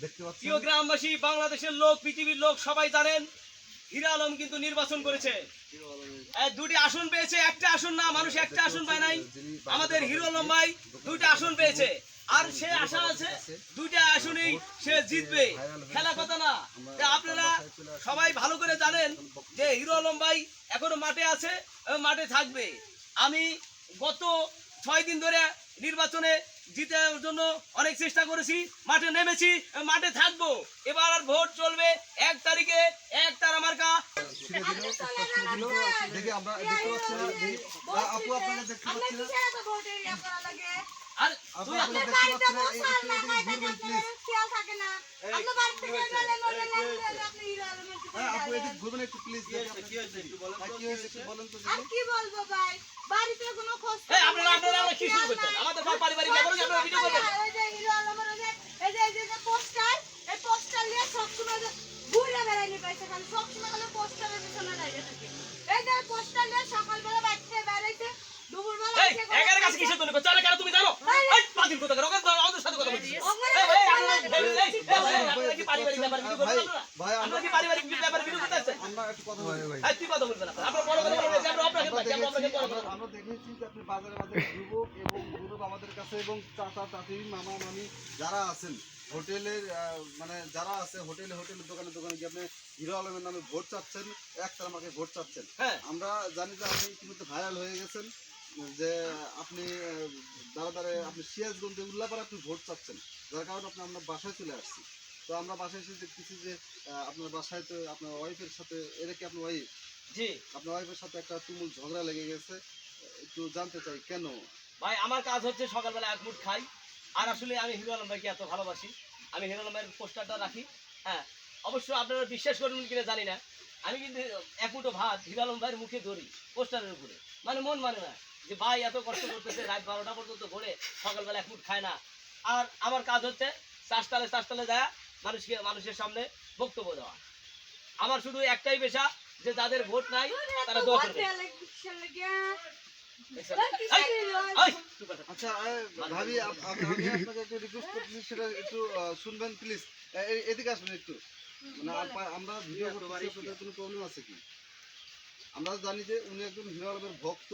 প্রিয় গ্রামবাসী বাংলাদেশের লোক পৃথিবীর লোক সবাই জানেন হিরা আলম কিন্তু নির্বাচন করেছে। দুটি আসন পেয়েছে একটা আসন না মানুষ একটা আসন পায় নাই। আমাদের হিরো আলম ভাই দুইটা আসন পেয়েছে। আর সে আশা আছে দুইটা আসনেই সে জিতবে। খেলা কথা না। আপনারা সবাই ভালো করে জানেন যে হিরো আলম ভাই এখনও মাঠে আছে মাঠে থাকবে। আমি গত ছয় দিন ধরে নির্বাচনে জিতার জন্য অনেক চেষ্টা করেছি মাঠে নেমেছি মাঠে থাকব। এবার আর ভোট চলবে এক তারিখে এক তারা মার্কা আমরা আর ঘুরবেন হ্যাঁ একটু প্লিজ কি হয়েছে বলেন তো, বলেন তো আর। কি বলব ভাই? বাড়িতে কোনো খোঁজ আপনারা আপনারা কি শুরু করছেন? আমাদের পারিবারিক আমরা- দেখেছি বড় কথা আমরা- আমরা দেখেছি যে আপনি বাজারে বাজারে যুবক এবং যুবক আমাদের কাছে এবং চাচা চাচি মামা মামি যারা আছেন হোটেলের মানে যারা আছে হোটেলে হোটেলের দোকানে দোকানে গিয়ে আপনি হিরো আলমের নামে ভোট চাচ্ছেন একটা আমাকে ভোট চাচ্ছেন। হ্যাঁ। আমরা জানি যে আপনি ইতিমধ্যে ভাইরাল হয়ে গেছেন যে আপনি আহ, দ্বারা দ্বারা আপনি সিরাজগঞ্জে উল্লাপাড়া আপনি ভোট চাচ্ছেন যার কারণে আপনি আমরা বাসায় চলে আসছি। তো আমরা বাসায় এসে দেখতেছি যে আপনার বাসায় তো আপনার ওয়াইফের সাথে এটা কি আপনার ওয়াইফ জি। আপনার ওয়াইফের সাথে একটা তুমুল ঝগড়া লেগে গেছে একটু জানতে চাই কেন? ভাই, আমার কাজ হচ্ছে সকালবেলা এক মুঠ খাই। আর আসলে আমি হিরো আলম ভাইকে এত ভালোবাসি। আমি হিরো আলম ভাইয়ের পোস্টারটা রাখি হ্যাঁ। অবশ্য আপনারা বিশ্বাস করবেন কিনা জানি না। আমি কিন্তু এক মুঠো ভাত হিরো আলম ভাইয়ের মুখে ধরি পোস্টারের উপরে। মানে মন মানে না যে ভাই এত কষ্ট করতেছে, রাত বারোটা পর্যন্ত ঘুরে, সকালবেলা এক মুঠ খায় না। আর আমার কাজ হচ্ছে চাষতালে চাষতালে দেয়া মানুষকে, মানুষের সামনে বক্তব্য দেওয়া। আমার শুধু একটাই পেশা, যে যাদের ভোট নাই, তারা দোয়া আচ্ছা ভাবি আপনাকে সেটা একটু শুনবেন প্লিজ একটু। মানে আমরা কোনো আছে কি? আমরা জানি যে উনি একজন হিরো আলমের ভক্ত।